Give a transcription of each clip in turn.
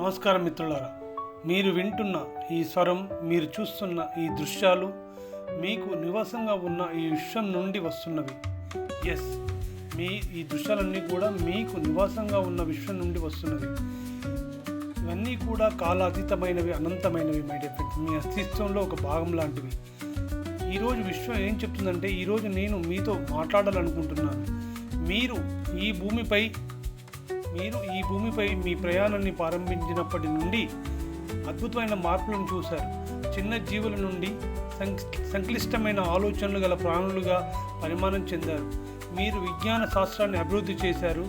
నమస్కారం మిత్రులారా. మీరు వింటున్న ఈ స్వరం మీరు చూస్తున్న ఈ దృశ్యాలు మీకు నివాసంగా ఉన్న ఈ విశ్వం నుండి వస్తున్నవి. ఎస్ మీ ఈ దృశ్యాలన్నీ కూడా మీకు నివాసంగా ఉన్న విశ్వం నుండి వస్తున్నవి. ఇవన్నీ కూడా కాలాతీతమైనవి అనంతమైనవి మై డియర్ ఫ్రెండ్స్ మీ అస్తిత్వంలో ఒక భాగం లాంటివి. ఈరోజు విశ్వం ఏం చెప్తుందంటే ఈరోజు నేను మీతో మాట్లాడాలనుకుంటున్నాను. మీరు ఈ భూమిపై మీరు ఈ భూమిపై మీ ప్రయాణాన్ని ప్రారంభించినప్పటి నుండి అద్భుతమైన మార్పులను చూశారు. చిన్న జీవుల నుండి సం- సంక్లిష్టమైన ఆలోచనలు గల ప్రాణులుగా పరిమాణం చెందారు. మీరు విజ్ఞాన శాస్త్రాన్ని అభివృద్ధి చేశారు.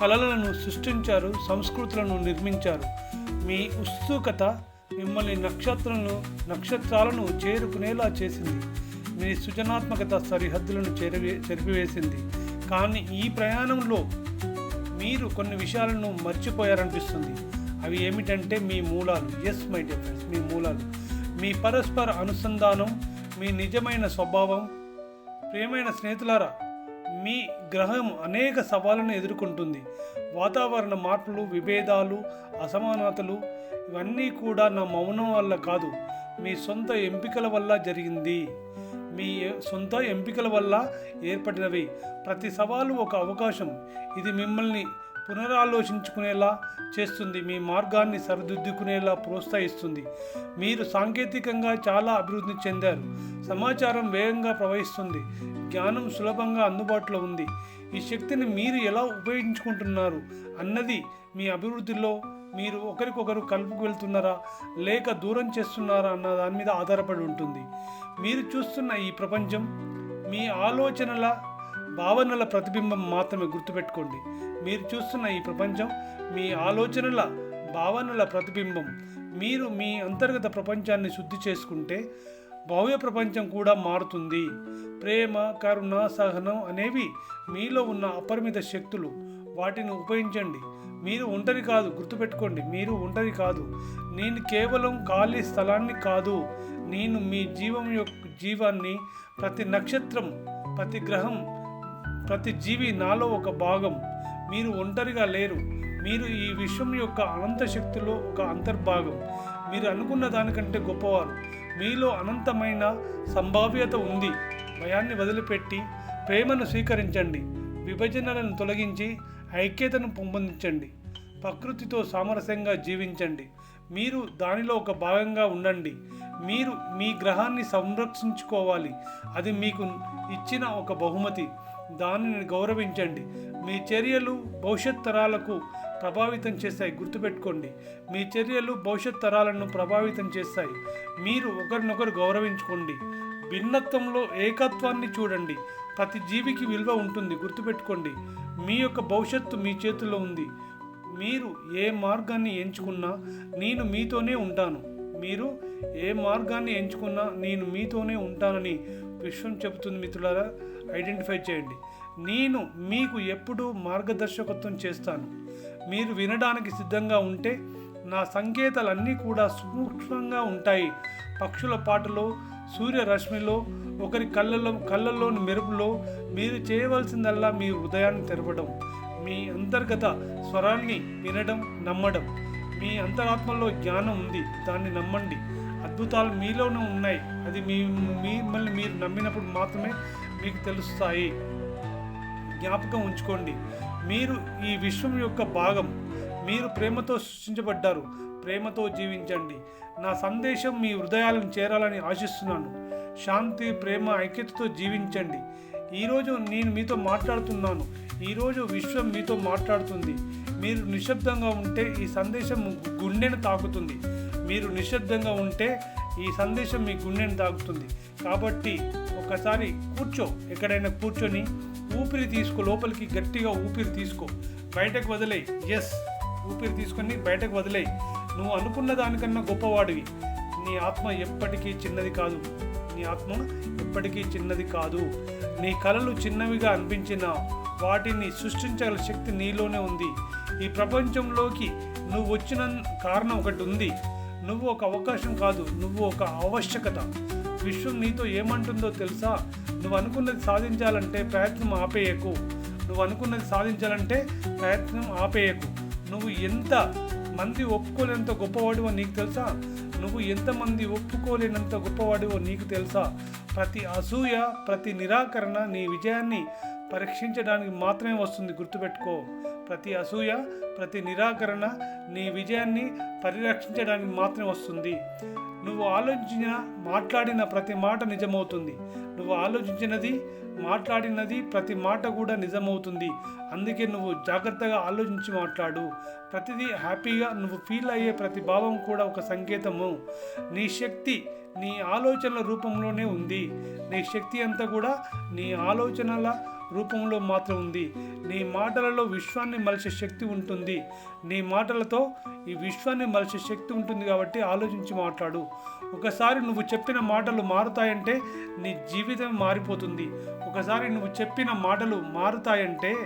కళలను సృష్టించారు. సంస్కృతులను నిర్మించారు. మీ ఉత్సుకత మిమ్మల్ని నక్షత్రాలను నక్షత్రాలను చేరుకునేలా చేసింది. మీ సృజనాత్మకత సరిహద్దులను చెరివే చెరిపివేసింది. కానీ ఈ ప్రయాణంలో మీరు కొన్ని విషయాలను మర్చిపోయారనిపిస్తుంది. అవి ఏమిటంటే మీ మూలాలు. ఎస్ మై డియర్ ఫ్రెండ్స్ మీ మూలాలు. మీ పరస్పర అనుసంధానం మీ నిజమైన స్వభావం. ప్రియమైన స్నేహితులారా మీ గ్రహం అనేక సవాళ్ళను ఎదుర్కొంటుంది. వాతావరణ మార్పులు విభేదాలు అసమానతలు ఇవన్నీ కూడా నా మౌనం వల్ల కాదు. మీ సొంత ఎంపికల వల్ల జరిగింది. మీ సొంత ఎంపికల వల్ల ఏర్పడినవి. ప్రతి సవాలు ఒక అవకాశం. ఇది మిమ్మల్ని పునరాలోచించుకునేలా చేస్తుంది. మీ మార్గాన్ని సరిదిద్దుకునేలా ప్రోత్సహిస్తుంది. మీరు సాంకేతికంగా చాలా అభివృద్ధి చెందారు. సమాచారం వేగంగా ప్రవహిస్తుంది. జ్ఞానం సులభంగా అందుబాటులో ఉంది. ఈ శక్తిని మీరు ఎలా ఉపయోగించుకుంటున్నారు అన్నది మీ అభివృద్ధిలో మీరు ఒకరికొకరు కలుపుకు వెళ్తున్నారా లేక దూరం చేస్తున్నారా అన్న దాని మీద ఆధారపడి ఉంటుంది. మీరు చూస్తున్న ఈ ప్రపంచం మీ ఆలోచనల భావనల ప్రతిబింబం మాత్రమే గుర్తుపెట్టుకోండి. మీరు చూస్తున్న ఈ ప్రపంచం మీ ఆలోచనల భావనల ప్రతిబింబం. మీరు మీ అంతర్గత ప్రపంచాన్ని శుద్ధి చేసుకుంటే భవ్య ప్రపంచం కూడా మారుతుంది. ప్రేమ కరుణ సహనం అనేవి మీలో ఉన్న అపరిమిత శక్తులు. వాటిని ఉపయోగించండి. మీరు ఒంటరి కాదు గుర్తుపెట్టుకోండి. మీరు ఒంటరి కాదు. నేను కేవలం ఖాళీ స్థలాన్ని కాదు. నేను మీ జీవం యొక్క జీవాన్ని ప్రతి నక్షత్రం ప్రతి గ్రహం ప్రతి జీవి నాలో ఒక భాగం. మీరు ఒంటరిగా లేరు. మీరు ఈ విశ్వం యొక్క అనంత శక్తిలో ఒక అంతర్భాగం. మీరు అనుకున్న దానికంటే గొప్పవారు. మీలో అనంతమైన సంభావ్యత ఉంది. భయాన్ని వదిలిపెట్టి ప్రేమను స్వీకరించండి. విభజనలను తొలగించి ఐక్యతను పెంపొందించండి. ప్రకృతితో సామరస్యంగా జీవించండి. మీరు దానిలో ఒక భాగంగా ఉండండి. మీరు మీ గ్రహాన్ని సంరక్షించుకోవాలి. అది మీకు ఇచ్చిన ఒక బహుమతి. దానిని గౌరవించండి. మీ చర్యలు భవిష్యత్ తరాలకు ప్రభావితం చేస్తాయి. గుర్తుపెట్టుకోండి. మీ చర్యలు భవిష్యత్ తరాలను ప్రభావితం చేస్తాయి. మీరు ఒకరినొకరు గౌరవించుకోండి. భిన్నత్వంలో ఏకత్వాన్ని చూడండి. ప్రతి జీవికి విలువ ఉంటుంది. గుర్తుపెట్టుకోండి. మీ యొక్క భవిష్యత్తు మీ చేతుల్లో ఉంది. మీరు ఏ మార్గాన్ని ఎంచుకున్నా నేను మీతోనే ఉంటాను. మీరు ఏ మార్గాన్ని ఎంచుకున్నా నేను మీతోనే ఉంటానని విశ్వం చెబుతుంది మిత్రులారా ఐడెంటిఫై చేయండి. నేను మీకు ఎప్పుడూ మార్గదర్శకత్వం చేస్తాను. మీరు వినడానికి సిద్ధంగా ఉంటే నా సంకేతాలన్నీ కూడా సూక్ష్మంగా ఉంటాయి. పక్షుల పాటలో సూర్యరశ్మిలో ఒకరి కళ్ళలో కళ్ళల్లోని మెరుపులో మీరు చేయవలసిందల్లా మీ హృదయాన్ని తెరవడం మీ అంతర్గత స్వరాన్ని వినడం నమ్మడం. మీ అంతరాత్మలో జ్ఞానం ఉంది దాన్ని నమ్మండి. అద్భుతాలు మీలోనే ఉన్నాయి. అది మీ మిమ్మల్ని మీరు నమ్మినప్పుడు మాత్రమే మీకు తెలుస్తాయి. జ్ఞాపకం ఉంచుకోండి. మీరు ఈ విశ్వం యొక్క భాగం. మీరు ప్రేమతో సృష్టించబడ్డారు. ప్రేమతో జీవించండి. నా సందేశం మీ హృదయాలను చేరాలని ఆశిస్తున్నాను. శాంతి ప్రేమ ఐక్యతతో జీవించండి. ఈరోజు నేను మీతో మాట్లాడుతున్నాను. ఈరోజు విశ్వం మీతో మాట్లాడుతుంది. మీరు నిశ్శబ్దంగా ఉంటే ఈ సందేశం గుండెను తాకుతుంది. మీరు నిశ్శబ్దంగా ఉంటే ఈ సందేశం మీ గుండెను తాగుతుంది కాబట్టి ఒకసారి కూర్చో ఎక్కడైనా కూర్చొని ఊపిరి తీసుకో లోపలికి గట్టిగా ఊపిరి తీసుకో. బయటకు వదిలేయి. ఎస్ ఊపిరి తీసుకొని బయటకు వదిలేయి. నువ్వు అనుకున్న దానికన్నా గొప్పవాడివి. నీ ఆత్మ ఎప్పటికీ చిన్నది కాదు. నీ ఆత్మ ఎప్పటికీ చిన్నది కాదు. నీ కళలు చిన్నవిగా అనిపించిన వాటిని సృష్టించగల శక్తి నీలోనే ఉంది. ఈ ప్రపంచంలోకి నువ్వు వచ్చిన కారణం ఒకటి ఉంది. నువ్వు ఒక అవకాశం కాదు నువ్వు ఒక ఆవశ్యకత. విశ్వం నీతో ఏమంటుందో తెలుసా? నువ్వు అనుకున్నది సాధించాలంటే ప్రయత్నం ఆపేయకు. నువ్వు అనుకున్నది సాధించాలంటే ప్రయత్నం ఆపేయకు. నువ్వు ఎంత మంది ఒప్పుకోలేనంత గొప్పవాడివో నీకు తెలుసా? నువ్వు ఎంతమంది ఒప్పుకోలేనంత గొప్పవాడివో నీకు తెలుసా? ప్రతి అసూయ ప్రతి నిరాకరణ నీ విజయాన్ని పరీక్షించడానికి మాత్రమే వస్తుంది గుర్తుపెట్టుకో. ప్రతి అసూయ ప్రతి నిరాకరణ నీ విజయాన్ని పరిరక్షించడానికి మాత్రమే వస్తుంది. నువ్వు ఆలోచించిన మాట్లాడిన ప్రతి మాట నిజమవుతుంది. నువ్వు ఆలోచించినది మాట్లాడినది ప్రతి మాట కూడా నిజమవుతుంది. అందుకే నువ్వు జాగ్రత్తగా ఆలోచించి మాట్లాడు. ప్రతిదీ హ్యాపీగా నువ్వు ఫీల్ అయ్యే ప్రతి భావం కూడా ఒక సంకేతము. నీ శక్తి నీ ఆలోచనల రూపంలోనే ఉంది. నీ శక్తి అంతా కూడా నీ ఆలోచనల రూపంలో మాత్రం ఉంది. నీ మాటలలో విశ్వాన్ని మలిచే శక్తి ఉంటుంది. నీ మాటలతో ఈ విశ్వాన్ని మలిచే శక్తి ఉంటుంది కాబట్టి ఆలోచించి మాట్లాడు. ఒకసారి నువ్వు చెప్పిన మాటలు మారుతాయంటే నీ జీవితం మారిపోతుంది. ఒకసారి నువ్వు చెప్పిన మాటలు మారుతాయంటే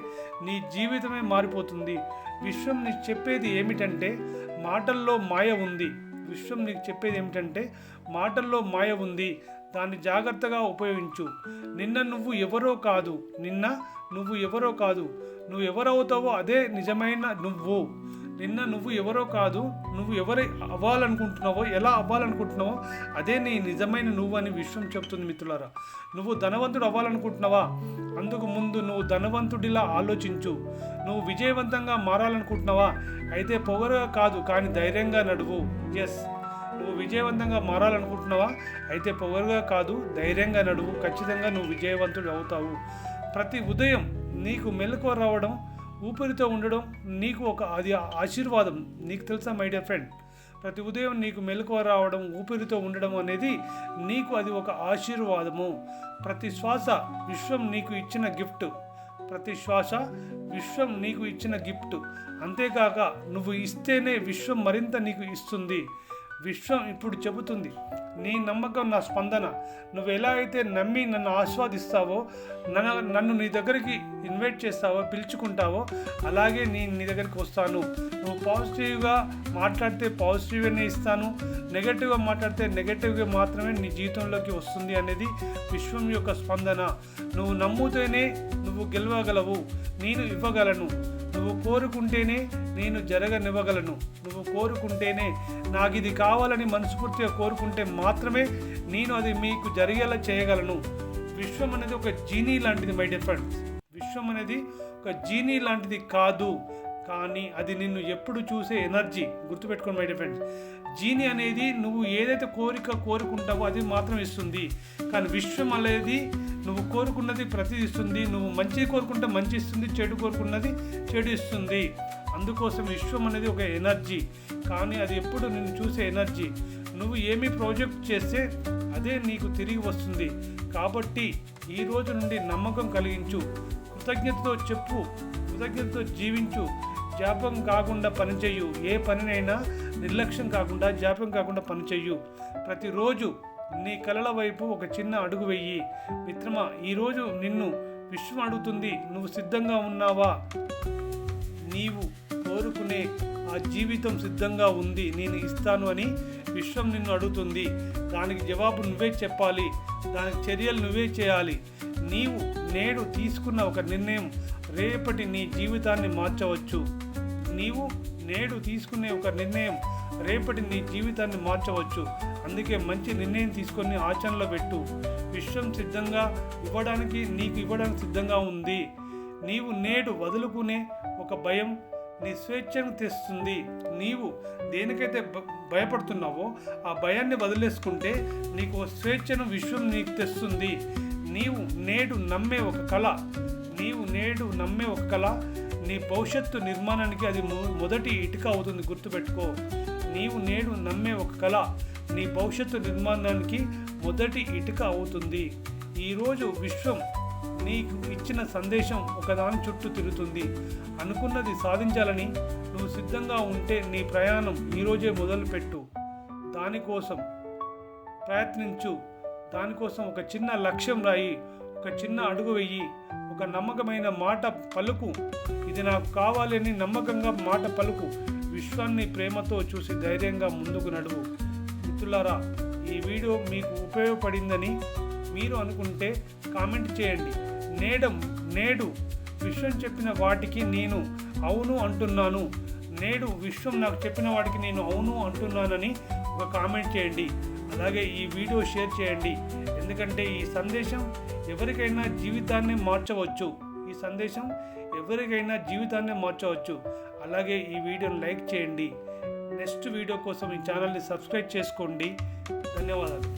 నీ జీవితమే మారిపోతుంది. విశ్వం నీకు చెప్పేది ఏమిటంటే మాటల్లో మాయ ఉంది. విశ్వం నీకు చెప్పేది ఏమిటంటే మాటల్లో మాయ ఉంది. దాన్ని జాగ్రత్తగా ఉపయోగించు. నిన్న నువ్వు ఎవరో కాదు. నిన్న నువ్వు ఎవరో కాదు. నువ్వు ఎవరవుతావో అదే నిజమైన నువ్వు. నిన్న నువ్వు ఎవరో కాదు. నువ్వు ఎవరు అవ్వాలనుకుంటున్నావో ఎలా అవ్వాలనుకుంటున్నావో అదే నీ నిజమైన నువ్వు అని విశ్వం చెప్తుంది మిత్రులారా. నువ్వు ధనవంతుడు అవ్వాలనుకుంటున్నావా? అందుకు ముందు నువ్వు ధనవంతుడిలా ఆలోచించు. నువ్వు విజయవంతంగా మారాలనుకుంటున్నావా? అయితే పొగరుగా కాదు కానీ ధైర్యంగా నడువు. ఎస్ నువ్వు విజయవంతంగా మారాలనుకుంటున్నావా? అయితే పొగరుగా కాదు ధైర్యంగా నడువు. ఖచ్చితంగా నువ్వు విజయవంతుడు అవుతావు. ప్రతి ఉదయం నీకు మెలకువ రావడం ఊపిరితో ఉండడం నీకు ఒక అది ఆశీర్వాదం. నీకు తెలుసా మై డియర్ ఫ్రెండ్? ప్రతి ఉదయం నీకు మెలకువ రావడం ఊపిరితో ఉండడం అనేది నీకు అది ఒక ఆశీర్వాదము. ప్రతి శ్వాస విశ్వం నీకు ఇచ్చిన గిఫ్ట్. ప్రతి శ్వాస విశ్వం నీకు ఇచ్చిన గిఫ్ట్. అంతేకాక నువ్వు ఇస్తేనే విశ్వం మరింత నీకు ఇస్తుంది. విశ్వం ఇప్పుడు చెబుతుంది నీ నమ్మకం నా స్పందన. నువ్వు ఎలా అయితే నమ్మి నన్ను ఆస్వాదిస్తావో నన్ను నన్ను నీ దగ్గరికి ఇన్వైట్ చేస్తావో పిలుచుకుంటావో అలాగే నీ నీ దగ్గరికి వస్తాను. నువ్వు పాజిటివ్గా మాట్లాడితే పాజిటివ్గానే ఇస్తాను. నెగటివ్గా మాట్లాడితే నెగటివ్గా మాత్రమే నీ జీవితంలోకి వస్తుంది అనేది విశ్వం యొక్క స్పందన. నువ్వు నమ్ముతేనే నువ్వు గెలవగలవు. నేను ఇవ్వగలను. నువ్వు కోరుకుంటేనే నేను జరగనివ్వగలను. నువ్వు కోరుకుంటేనే నాకు ఇది కావాలని మనస్ఫూర్తిగా కోరుకుంటే మాత్రమే నేను అది మీకు జరిగేలా చేయగలను. విశ్వం అనేది ఒక జీనీ లాంటిది మై డియర్ ఫ్రెండ్స్ విశ్వం అనేది ఒక జీనీ లాంటిది కాదు కానీ అది నిన్ను ఎప్పుడు చూసే ఎనర్జీ. గుర్తుపెట్టుకోండి మై డియర్ ఫ్రెండ్స్ జీని అనేది నువ్వు ఏదైతే కోరిక కోరుకుంటావో అది మాత్రం ఇస్తుంది. కానీ విశ్వం అనేది నువ్వు కోరుకున్నది ప్రతిది ఇస్తుంది నువ్వు మంచి కోరుకుంటే మంచి ఇస్తుంది చెడు కోరుకున్నది చెడు ఇస్తుంది అందుకోసం విశ్వం అనేది ఒక ఎనర్జీ. కానీ అది ఎప్పుడు నిన్ను చూసే ఎనర్జీ. నువ్వు ఏమి ప్రాజెక్ట్ చేస్తే అదే నీకు తిరిగి వస్తుంది. కాబట్టి ఈ రోజు నుండి నమ్మకం కలిగించు. కృతజ్ఞతతో చెప్పు కృతజ్ఞతతో జీవించు. జాపం కాకుండా పనిచేయు. ఏ పనినైనా నిర్లక్ష్యం కాకుండా జాప్యం కాకుండా పనిచేయు. ప్రతిరోజు నీ కలల వైపు ఒక చిన్న అడుగు వెయ్యి మిత్రమా ఈరోజు నిన్ను విశ్వం అడుగుతుంది. నువ్వు సిద్ధంగా ఉన్నావా? నీవు కోరుకునే ఆ జీవితం సిద్ధంగా ఉంది. నేను ఇస్తాను అని విశ్వం నిన్ను అడుగుతుంది. దానికి జవాబు నువ్వే చెప్పాలి. దానికి చర్యలు నువ్వే చేయాలి. నీవు నేడు తీసుకున్న ఒక నిర్ణయం రేపటి నీ జీవితాన్ని మార్చవచ్చు. నీవు నేడు తీసుకునే ఒక నిర్ణయం రేపటి నీ జీవితాన్ని మార్చవచ్చు. అందుకే మంచి నిర్ణయం తీసుకొని ఆచరణలో పెట్టు. విశ్వం సిద్ధంగా ఇవ్వడానికి నీకు ఇవ్వడానికి సిద్ధంగా ఉంది. నీవు నేడు వదులుకునే ఒక భయం నీ స్వేచ్ఛను తెస్తుంది. నీవు దేనికైతే భయపడుతున్నావో ఆ భయాన్ని వదిలేసుకుంటే నీకు స్వేచ్ఛను విశ్వం నీకు తెస్తుంది. నీవు నేడు నమ్మే ఒక కళ నీవు నేడు నమ్మే ఒక కళ నీ భవిష్యత్తు నిర్మాణానికి అది మొ- మొదటి ఇటుక అవుతుంది గుర్తుపెట్టుకో. నీవు నేడు నమ్మే ఒక కళ నీ భవిష్యత్తు నిర్మాణానికి మొదటి ఇటుక అవుతుంది. ఈరోజు విశ్వం నీకు ఇచ్చిన సందేశం ఒకదాని చుట్టూ తిరుగుతుంది. అనుకున్నది సాధించాలని నువ్వు సిద్ధంగా ఉంటే నీ ప్రయాణం ఈరోజే మొదలుపెట్టు. దానికోసం ప్రయత్నించు. దానికోసం ఒక చిన్న లక్ష్యం రాయి. ఒక చిన్న అడుగు వెయ్యి ఒక నమ్మకమైన మాట పలుకు. ఇది నాకు కావాలని నమ్మకంగా మాట పలుకు. విశ్వాన్ని ప్రేమతో చూసి ధైర్యంగా ముందుకు నడువు. మిత్రులారా ఈ వీడియో మీకు ఉపయోగపడిందని మీరు అనుకుంటే కామెంట్ చేయండి. నేడం నేడు విశ్వం చెప్పిన వాటికి నేను అవును అంటున్నాను. నేడు విశ్వం నాకు చెప్పిన వాటికి నేను అవును అంటున్నానని ఒక కామెంట్ చేయండి. అలాగే ఈ వీడియో షేర్ చేయండి. ఎందుకంటే ఈ సందేశం ఎవరికైనా జీవితాన్ని మార్చవచ్చు. ఈ సందేశం ఎవరికైనా జీవితాన్ని మార్చవచ్చు. అలాగే ఈ వీడియోని లైక్ చేయండి. నెక్స్ట్ వీడియో కోసం ఈ ఛానల్ని సబ్స్క్రైబ్ చేసుకోండి. ధన్యవాదాలు.